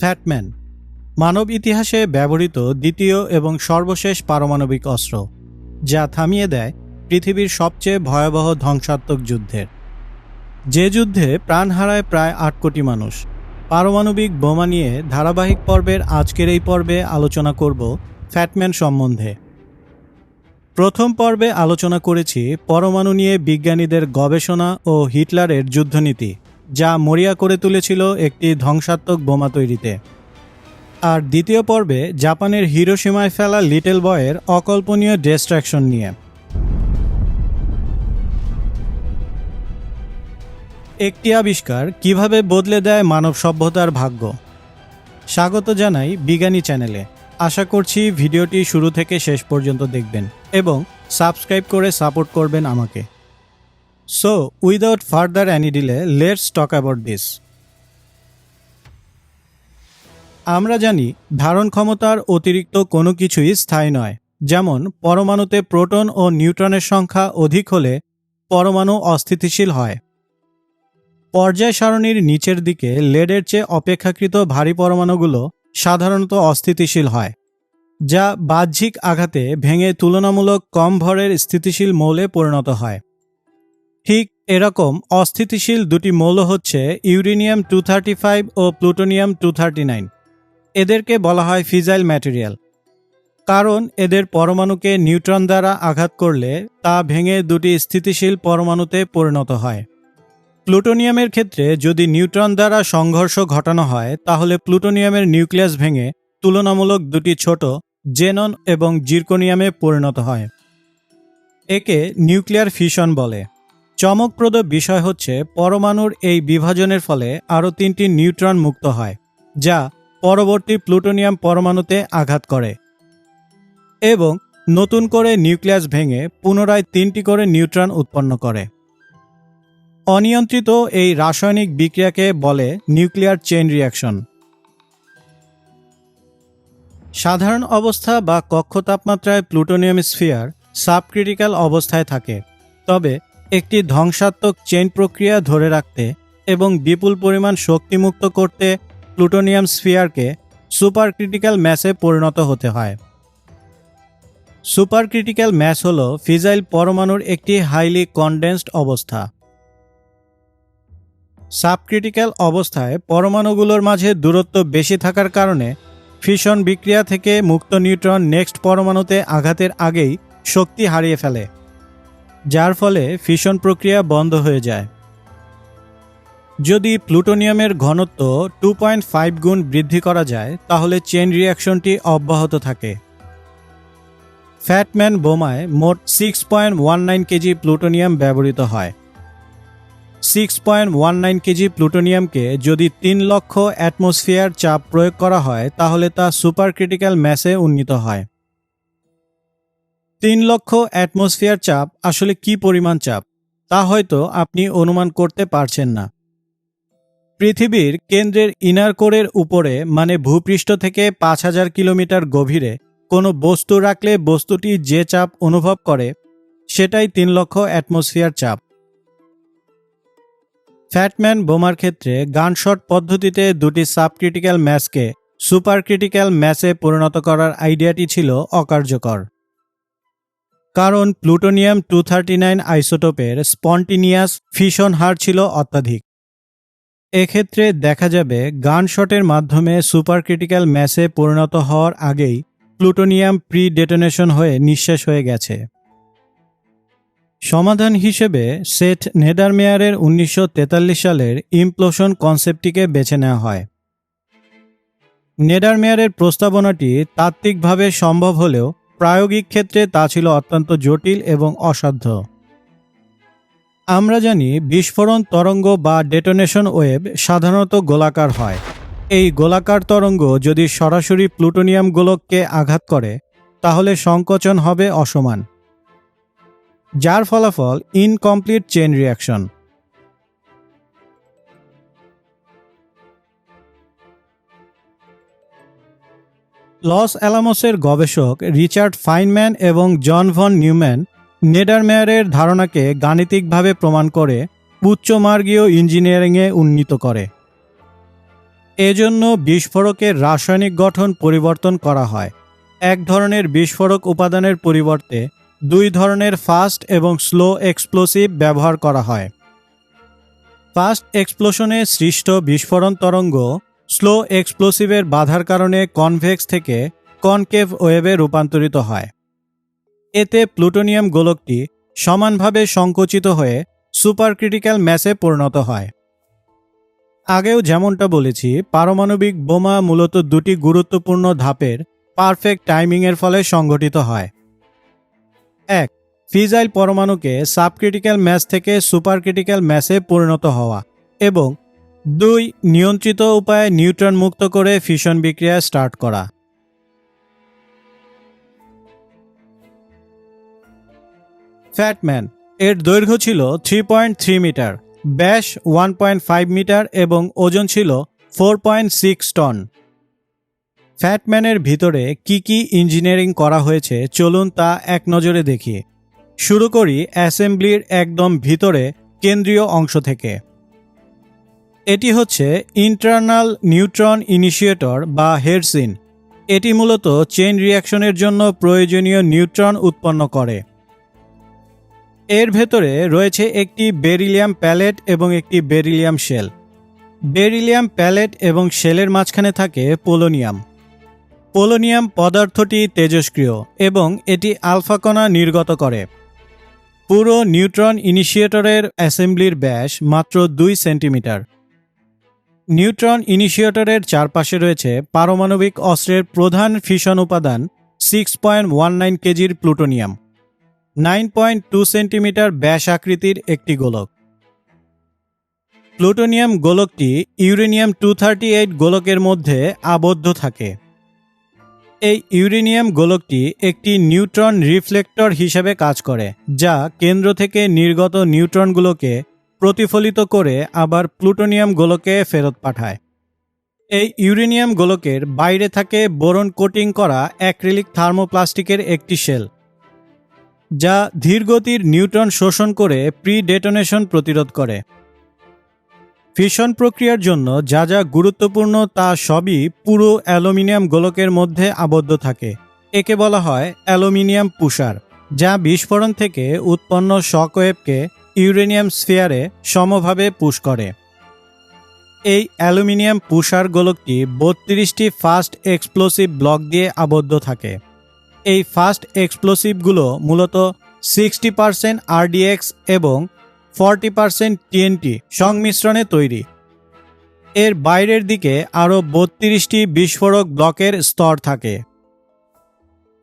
Fat man, মানব ইতিহাসে ব্যবহৃত দ্বিতীয় এবং সর্বশেষ পারমাণবিক অস্ত্র, যা থামিয়ে দেয় পৃথিবীর সবচেয়ে ভয়াবহ ধ্বংসাত্মক যুদ্ধের। যে যুদ্ধে প্রাণ হারায় প্রায় আট কোটি মানুষ, পারমাণবিক বোমা নিয়ে ধারাবাহিক পর্বের আজকের এই পর্বে আলোচনা করব ফ্যাটম্যান সম্বন্ধে। প্রথম পর্বে আলোচনা করেছি পরমাণু নিয়ে বিজ্ঞানীদের গবেষণা ও হিটলারের যুদ্ধনীতি। যা মরিয়া করে তুলেছিল একটি ধ্বংসাত্মক বোমা তৈরিতে। আর দ্বিতীয় পর্বে জাপানের হিরোসীমায় ফেলা লিটল বয়ের অকল্পনীয় ডিস্ট্রাকশন নিয়ে। একটি আবিষ্কার কীভাবে বদলে দেয় মানব সভ্যতার ভাগ্য। স্বাগত জানাই বিজ্ঞানী চ্যানেলে। আশা করছি ভিডিওটি শুরু থেকে শেষ পর্যন্ত দেখবেন এবং সাবস্ক্রাইব করে সাপোর্ট করবেন আমাকে। So without further any delay let's talk about this আমরা জানি ধারণ ক্ষমতার অতিরিক্ত কোনো কিছুই স্থায়ী নয়। যেমন, পরমাণুতে প্রোটন ও নিউট্রনের সংখ্যা অধিক হলে পরমাণু অস্থিতিশীল হয়। পর্যায় সারণীর নিচের দিকে লেডের চেয়ে অপেক্ষাকৃত ভারী পরমাণুগুলো সাধারণত অস্থিতিশীল হয়, যা বাহ্যিক আঘাতে ভেঙে তুলনামূলক কম ভরের স্থিতিশীল মৌলে পরিণত হয়। ঠিক এরকম অস্থিতিশীল দুটি মৌল হচ্ছে ইউরেনিয়াম টু ও প্লুটোনিয়াম টু এদেরকে বলা হয় ফিজাইল ম্যাটেরিয়াল। কারণ এদের পরমাণুকে নিউট্রন দ্বারা আঘাত করলে তা ভেঙে দুটি স্থিতিশীল পরমাণুতে পরিণত হয়। প্লুটোনিয়ামের ক্ষেত্রে যদি নিউট্রন দ্বারা সংঘর্ষ ঘটানো হয়, তাহলে প্লুটোনিয়ামের নিউক্লিয়াস ভেঙে তুলনামূলক দুটি ছোট জেনন এবং জির্কোনিয়ামে পরিণত হয়। একে নিউক্লিয়ার ফিশন বলে। চমকপ্রদ বিষয় হচ্ছে, পরমাণুর এই বিভাজনের ফলে আরও তিনটি নিউট্রন মুক্ত হয়, যা পরবর্তী প্লুটোনিয়াম পরমাণুতে আঘাত করে। এবং নতুন করে নিউক্লিয়াস ভেঙে পুনরায় তিনটি করে নিউট্রন উৎপন্ন করে। অনিয়ন্ত্রিত এই রাসায়নিক বিক্রিয়াকে বলে নিউক্লিয়ার চেইন রিয়াকশন সাধারণ অবস্থা বা কক্ষ তাপমাত্রায় প্লুটোনিয়াম স্ফিয়ার সাবক্রিটিক্যাল অবস্থায় থাকে, তবে একটি ধ্বংসাত্মক চেইন প্রক্রিয়া ধরে রাখতে এবং বিপুল পরিমাণ শক্তিমুক্ত করতে প্লুটোনিয়াম স্ফিয়ারকে সুপার ক্রিটিক্যাল ম্যাসে পরিণত হতে হয়। সুপার ক্রিটিক্যাল ম্যাস হল ফিজাইল পরমাণুর একটি হাইলি কনডেন্সড অবস্থা। সাবক্রিটিক্যাল অবস্থায় পরমাণুগুলোর মাঝে দূরত্ব বেশি থাকার কারণে ফিশন বিক্রিয়া থেকে মুক্ত নিউট্রন নেক্সট পরমাণুতে আঘাতের আগেই শক্তি হারিয়ে ফেলে। যার ফলে ফিশন প্রক্রিয়া বন্ধ হয়ে যায়। যদি প্লুটোনিয়ামের ঘনত্ব টু পয়েন্ট ফাইভ গুণ বৃদ্ধি করা যায়, তাহলে চেন রিয়াকশনটি অব্যাহত থাকে। ফ্যাটম্যান বোমায় মোট six point one nine KG plutonium ব্যবহৃত হয়। Six point one nine KG প্লুটোনিয়ামকে যদি তিন লক্ষ অ্যাটমসফিয়ার চাপ প্রয়োগ করা হয়, তাহলে তা সুপার ক্রিটিক্যাল ম্যাসে উন্নীত হয়। তিন লক্ষ অ্যাটমসফিয়ার চাপ আসলে কি পরিমাণ চাপ, তা হয়তো আপনি অনুমান করতে পারছেন না। পৃথিবীর কেন্দ্রের ইনার কোরের উপরে মানে ভূপৃষ্ঠ থেকে পাঁচ হাজার কিলোমিটার গভীরে, কোনো বস্তু রাখলে বস্তুটি যে চাপ অনুভব করে, সেটাই তিন লক্ষ অ্যাটমসফিয়ার চাপ। ফ্যাটম্যান বোমার ক্ষেত্রে গানশট পদ্ধতিতে দুটি সাবক্রিটিক্যাল ম্যাসকে সুপার ক্রিটিক্যাল ম্যাসে পরিণত করার আইডিয়াটি ছিল অকার্যকর। কারণ প্লুটোনিয়াম টু থার্টি নাইন আইসোটোপের স্পন্টিনিয়াস ফিশন হার ছিল অত্যাধিক। এক্ষেত্রে দেখা যাবে গানশটের মাধ্যমে সুপার ক্রিটিক্যাল ম্যাসে পরিণত হওয়ার আগেই প্লুটোনিয়াম প্রি ডেটোনেশন হয়ে নিঃশেষ হয়ে গেছে। সমাধান হিসেবে সেট নেদারমেয়ারের উনিশশো সালের ইমপ্লোশন কনসেপ্টটিকে বেছে নেওয়া হয়। নেডারমেয়ারের প্রস্তাবনাটি তাত্ত্বিকভাবে সম্ভব হলেও প্রায়োগিক ক্ষেত্রে তা ছিল অত্যন্ত জটিল এবং অসাধ্য। আমরা জানি বিস্ফোরণ তরঙ্গ বা ডেটোনেশন ওয়েভ সাধারণত গোলাকার হয়। এই গোলাকার তরঙ্গ যদি সরাসরি প্লুটোনিয়াম গোলককে আঘাত করে, তাহলে সংকোচন হবে অসমান, যার ফলাফল ইনকমপ্লিট চেন রিয়াকশন লস অ্যালামোসের গবেষক রিচার্ড ফাইনম্যান এবং জন ভন নিউম্যান নেডারমেয়ারের ধারণাকে গাণিতিকভাবে প্রমাণ করে উচ্চমার্গীয় ইঞ্জিনিয়ারিংয়ে উন্নীত করে। এজন্য বিস্ফোরকের রাসায়নিক গঠন পরিবর্তন করা হয়। এক ধরনের বিস্ফোরক উপাদানের পরিবর্তে দুই ধরনের ফাস্ট এবং স্লো এক্সপ্লোসিভ ব্যবহার করা হয়। ফাস্ট এক্সপ্লোশনে সৃষ্ট বিস্ফোরণ তরঙ্গ স্লো এক্সপ্লোসিভের বাধার কারণে কনভেক্স থেকে কনকেভ ওয়েভে রূপান্তরিত হয়। এতে প্লুটোনিয়াম গোলকটি সমানভাবে সংকুচিত হয়ে সুপারক্রিটিক্যাল ম্যাসে পরিণত হয়। আগেও যেমনটা বলেছি, পারমাণবিক বোমা মূলত দুটি গুরুত্বপূর্ণ ধাপের পারফেক্ট টাইমিংয়ের ফলে সংঘটিত হয়। এক ফিজাইল পরমাণুকে সাবক্রিটিক্যাল ম্যাচ থেকে সুপারক্রিটিক্যাল ম্যাসে পরিণত হওয়া এবং দুই, নিয়ন্ত্রিত উপায়ে নিউট্রন মুক্ত করে ফিশন বিক্রিয়া স্টার্ট করা। ফ্যাটম্যান, এর দৈর্ঘ্য ছিল থ্রি পয়েন্ট থ্রি মিটার, ব্যাস ওয়ান পয়েন্ট ফাইভ মিটার এবং ওজন ছিল ফোর পয়েন্ট সিক্স টন। ফ্যাটম্যানের ভিতরে কি কি ইঞ্জিনিয়ারিং করা হয়েছে চলুন তা এক নজরে দেখি। শুরু করি অ্যাসেম্বলির একদম ভিতরে কেন্দ্রীয় অংশ থেকে। এটি হচ্ছে ইন্টারনাল নিউট্রন ইনিশিয়েটর বা হেডসিন এটি মূলত চেইন রিয়াকশনের জন্য প্রয়োজনীয় নিউট্রন উৎপন্ন করে। এর ভেতরে রয়েছে একটি বেরিলিয়াম প্যালেট এবং একটি বেরিলিয়াম শেল বেরিলিয়াম প্যালেট এবং শেলের মাঝখানে থাকে পোলোনিয়াম পোলোনিয়াম পদার্থটি তেজস্ক্রিয় এবং এটি আলফা কণা নির্গত করে। পুরো নিউট্রন ইনিশিয়েটরের অ্যাসেম্বলির ব্যাস মাত্র দুই সেন্টিমিটার নিউট্রন ইনিশিয়েটরের চারপাশে রয়েছে পারমাণবিক অস্ত্রের প্রধান ফিশন উপাদান সিক্স পয়েন্ট ওয়ান নাইন কেজির plutonium nine point two centimetre ব্যাস আকৃতির একটি গোলক। প্লুটোনিয়াম গোলকটি ইউরেনিয়াম টু থার্টি এইট গোলকের মধ্যে আবদ্ধ থাকে। এই ইউরেনিয়াম গোলকটি একটি নিউট্রন রিফ্লেক্টর হিসেবে কাজ করে, যা কেন্দ্র থেকে নির্গত নিউট্রনগুলোকে প্রতিফলিত করে আবার প্লুটোনিয়াম গোলকে ফেরত পাঠায়। এই ইউরেনিয়াম গোলকের বাইরে থাকে বোরন কোটিং করা অ্যাক্রিলিক থার্মোপ্লাস্টিকের একটি শেল, যা ধীরগতির নিউট্রন শোষণ করে প্রি ডেটোনেশন প্রতিরোধ করে। ফিশন প্রক্রিয়ার জন্য যা যা গুরুত্বপূর্ণ তা সবই পুরো অ্যালুমিনিয়াম গোলকের মধ্যে আবদ্ধ থাকে। একে বলা হয় অ্যালুমিনিয়াম পুষার যা বিস্ফোরণ থেকে উৎপন্ন শকওয়েভকে ইউরেনিয়াম স্ফিয়ারে সমভাবে পুশ করে। এই অ্যালুমিনিয়াম পুষার গোলকটি বত্রিশটি ফাস্ট এক্সপ্লোসিভ ব্লক দিয়ে আবদ্ধ থাকে। এই ফাস্ট এক্সপ্লোসিভগুলো মূলত সিক্সটি পার্সেন্ট আরডিএক্স এবং ফর্টি পার্সেন্ট টিএনটি সংমিশ্রণে তৈরি। এর বাইরের দিকে আরও বত্রিশটি বিস্ফোরক ব্লকের স্তর থাকে।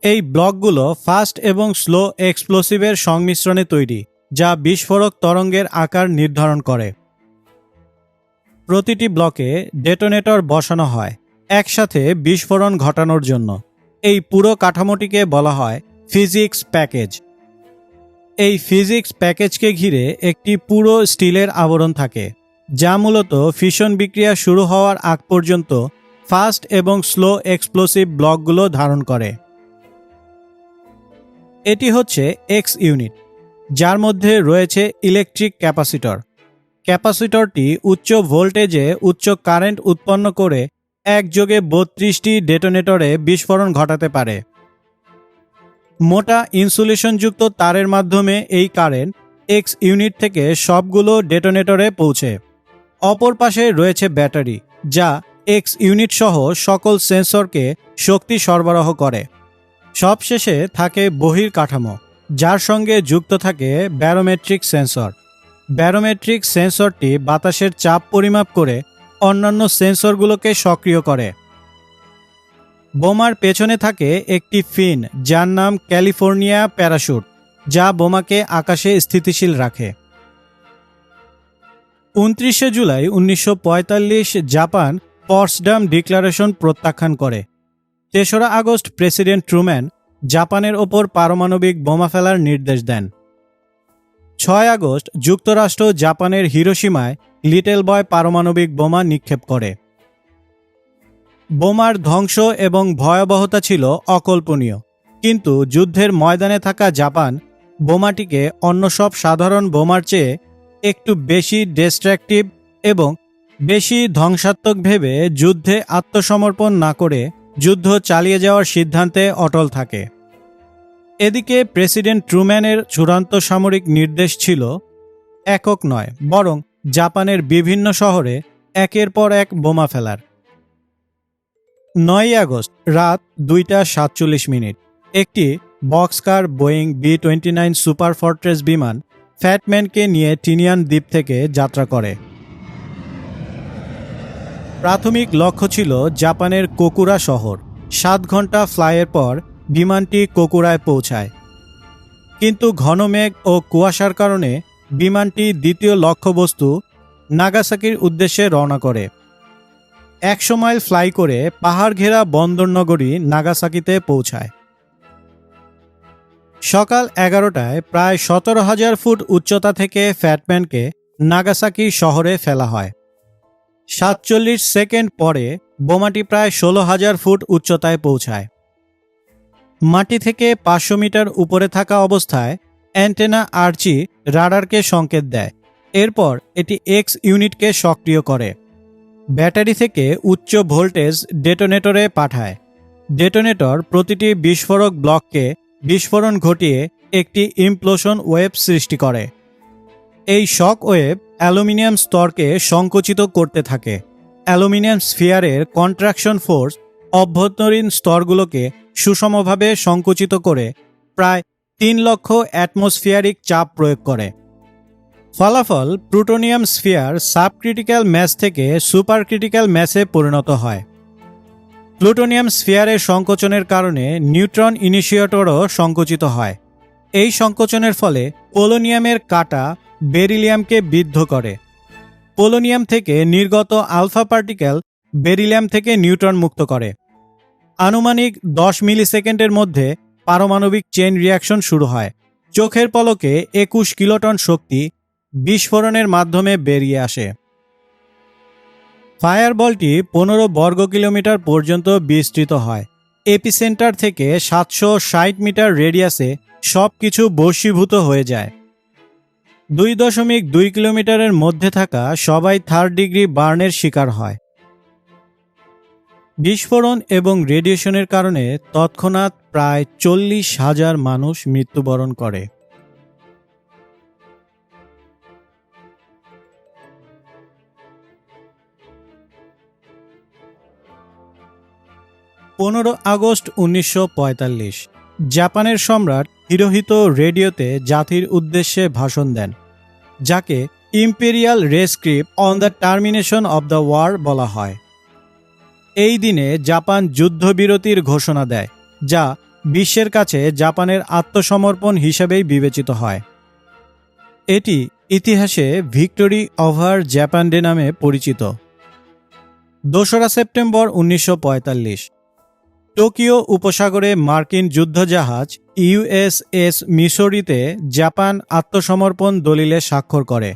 এই ব্লকগুলো ফাস্ট এবং স্লো এক্সপ্লোসিভের সংমিশ্রণে তৈরি। যা বিস্ফোরক তরঙ্গের আকার নির্ধারণ করে। প্রতিটি ব্লকে ডেটোনেটর বসানো হয় একসাথে বিস্ফোরণ ঘটানোর জন্য। এই পুরো কাঠামোটিকে বলা হয় ফিজিক্স প্যাকেজ। এই ফিজিক্স প্যাকেজকে ঘিরে একটি পুরো স্টিলের আবরণ থাকে, যা মূলত ফিশন বিক্রিয়া শুরু হওয়ার আগ পর্যন্ত ফাস্ট এবং স্লো এক্সপ্লোসিভ ব্লকগুলো ধারণ করে। এটি হচ্ছে এক্স ইউনিট। যার মধ্যে রয়েছে ইলেকট্রিক ক্যাপাসিটর ক্যাপাসিটরটি উচ্চ ভোল্টেজে উচ্চ কারেন্ট উৎপন্ন করে একযোগে বত্রিশটি ডেটোনেটরে বিস্ফোরণ ঘটাতে পারে। মোটা ইনসুলেশনযুক্ত তারের মাধ্যমে এই কারেন্ট এক্স ইউনিট থেকে সবগুলো ডেটোনেটরে পৌঁছে। অপর পাশে রয়েছে ব্যাটারি, যা এক্স ইউনিট সহ সকল সেন্সরকে শক্তি সরবরাহ করে। সবশেষে থাকে বহির কাঠামো। যার সঙ্গে যুক্ত থাকে ব্যারোমেট্রিক সেন্সর। ব্যারোমেট্রিক সেন্সরটি বাতাসের চাপ পরিমাপ করে অন্যান্য সেন্সরগুলোকে সক্রিয় করে। বোমার পেছনে থাকে একটি ফিন, যার নাম ক্যালিফোর্নিয়া প্যারাশুট, যা বোমাকে আকাশে স্থিতিশীল রাখে। উনত্রিশে জুলাই উনিশশো পঁয়তাল্লিশ জাপান পর্সডাম ডিক্লারেশন প্রত্যাখ্যান করে। তেসরা আগস্ট প্রেসিডেন্ট ট্রুম্যান জাপানের ওপর পারমাণবিক বোমা ফেলার নির্দেশ দেন। ছয় আগস্ট যুক্তরাষ্ট্র জাপানের হিরোসীমায় লিটল বয় পারমাণবিক বোমা নিক্ষেপ করে। বোমার ধ্বংস এবং ভয়াবহতা ছিল অকল্পনীয়। কিন্তু যুদ্ধের ময়দানে থাকা জাপান বোমাটিকে অন্য সব সাধারণ বোমার চেয়ে একটু বেশি ডিস্ট্রাকটিভ এবং বেশি ধ্বংসাত্মক ভেবে যুদ্ধে আত্মসমর্পণ না করে যুদ্ধ চালিয়ে যাওয়ার সিদ্ধান্তে অটল থাকে। এদিকে প্রেসিডেন্ট ট্রুম্যানের চূড়ান্ত সামরিক নির্দেশ ছিল একক নয়, বরং জাপানের বিভিন্ন শহরে একের পর এক বোমা ফেলার। নয়ই আগস্ট, রাত দুইটা সাতচল্লিশ মিনিট, একটি Bockscar Boeing B twenty nine superfortress বিমান ফ্যাটম্যানকে নিয়ে টিনিয়ান দ্বীপ থেকে যাত্রা করে। প্রাথমিক লক্ষ্য ছিল জাপানের কোকুরা শহর। সাত ঘণ্টা ফ্লাইয়ের পর বিমানটি কোকুরায় পৌঁছায়। কিন্তু ঘন মেঘ ও কুয়াশার কারণে বিমানটি দ্বিতীয় লক্ষ্যবস্তু নাগাসাকির উদ্দেশ্যে রওনা করে। একশো মাইল ফ্লাই করে পাহাড় ঘেরা বন্দরনগরী নাগাসাকিতে পৌঁছায়। সকাল এগারোটায় প্রায় সতেরো হাজার ফুট উচ্চতা থেকে ফ্যাটম্যানকে নাগাসাকি শহরে ফেলা হয়। সাতচল্লিশ সেকেন্ড পরে বোমাটি প্রায় ষোলো হাজার ফুট উচ্চতায় পৌঁছায়। মাটি থেকে পাঁচশো মিটার উপরে থাকা অবস্থায় অ্যান্টেনা আর্চি রাডারকে সংকেত দেয়। এরপর এটি এক্স ইউনিটকে সক্রিয় করে। ব্যাটারি থেকে উচ্চ ভোল্টেজ ডেটোনেটরে পাঠায়। ডেটোনেটর প্রতিটি বিস্ফোরক ব্লককে বিস্ফোরণ ঘটিয়ে একটি ইমপ্লোশন ওয়েব সৃষ্টি করে। এই শক ওয়েব অ্যালুমিনিয়াম স্তরকে সংকুচিত করতে থাকে। অ্যালুমিনিয়াম স্ফিয়ারের কন্ট্রাকশন ফোর্স অভ্যন্তরীণ স্তরগুলোকে সুষমভাবে সংকুচিত করে প্রায় তিন লক্ষ অ্যাটমসফিয়ারিক চাপ প্রয়োগ করে। ফলাফল প্লুটোনিয়াম স্ফিয়ার সাবক্রিটিক্যাল ম্যাস থেকে সুপার ক্রিটিক্যাল ম্যাসে পরিণত হয়। প্লুটোনিয়াম স্ফিয়ারের সংকোচনের কারণে নিউট্রন ইনিশিয়েটরও সংকুচিত হয়। এই সংকোচনের ফলে পোলোনিয়ামের কাটা বেরিলিয়ামকে বিদ্ধ করে। পোলোনিয়াম থেকে নির্গত আলফা পার্টিকেল বেরিলিয়াম থেকে নিউট্রন মুক্ত করে। আনুমানিক দশ মিলি সেকেন্ডের মধ্যে পারমাণবিক চেন রিয়াকশন শুরু হয়। চোখের পলকে একুশ কিলোটন শক্তি বিস্ফোরণের মাধ্যমে বেরিয়ে আসে। ফায়ারবলটি পনেরো বর্গ কিলোমিটার পর্যন্ত বিস্তৃত হয়। এপিসেন্টার থেকে সাতশো ষাট মিটার রেডিয়াসে সব কিছু বশীভূত হয়ে যায়। দুই দশমিক দুই কিলোমিটারের মধ্যে থাকা সবাই থার্ড ডিগ্রি বার্নের শিকার হয়। বিস্ফোরণ এবং রেডিয়েশনের কারণে তৎক্ষণাৎ প্রায় চল্লিশ হাজার মানুষ মৃত্যুবরণ করে। পনেরো আগস্ট উনিশশো পঁয়তাল্লিশ জাপানের সম্রাট হিরোহিত রেডিওতে জাতির উদ্দেশ্যে ভাষণ দেন, যাকে imperial rescript on the termination of the war বলা হয়। এই দিনে জাপান যুদ্ধবিরতির ঘোষণা দেয়, যা বিশ্বের কাছে জাপানের আত্মসমর্পণ হিসেবেই বিবেচিত হয়। এটি ইতিহাসে ভিক্টোরি ওভার জাপান ডে নামে পরিচিত। দোসরা সেপ্টেম্বর উনিশশো পঁয়তাল্লিশ টোকিও উপসাগরে মার্কিন যুদ্ধজাহাজ ইউএসএস মিসরিতে জাপান আত্মসমর্পণ দলিলে স্বাক্ষর করে,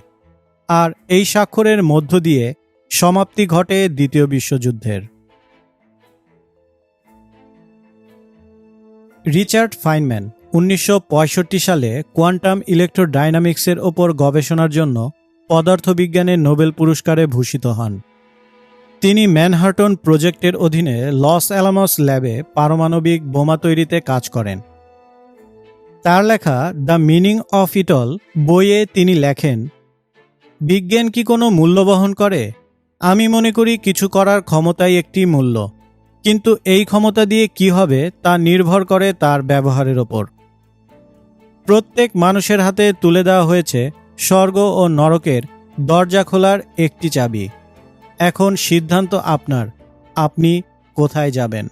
আর এই স্বাক্ষরের মধ্য দিয়ে সমাপ্তি ঘটে দ্বিতীয় বিশ্বযুদ্ধের। রিচার্ড ফাইনম্যান উনিশশো পঁয়ষট্টি সালে কোয়ান্টাম ইলেকট্রোডাইনামিক্সের ওপর গবেষণার জন্য পদার্থবিজ্ঞানে নোবেল পুরস্কারে ভূষিত হন। তিনি ম্যানহাটন প্রজেক্টের অধীনে লস অ্যালামস ল্যাবে পারমাণবিক বোমা তৈরিতে কাজ করেন। তার লেখা দ্য মিনিং অফ ইটল বইয়ে তিনি লেখেন, বিজ্ঞান কি কোনো মূল্য বহন করে? আমি মনে করি কিছু করার ক্ষমতাই একটি মূল্য, কিন্তু এই ক্ষমতা দিয়ে কি হবে তা নির্ভর করে তার ব্যবহারের ওপর। প্রত্যেক মানুষের হাতে তুলে দেওয়া হয়েছে স্বর্গ ও নরকের দরজা খোলার একটি চাবি। এখন সিদ্ধান্ত আপনার। আপনি কোথায় যাবেন?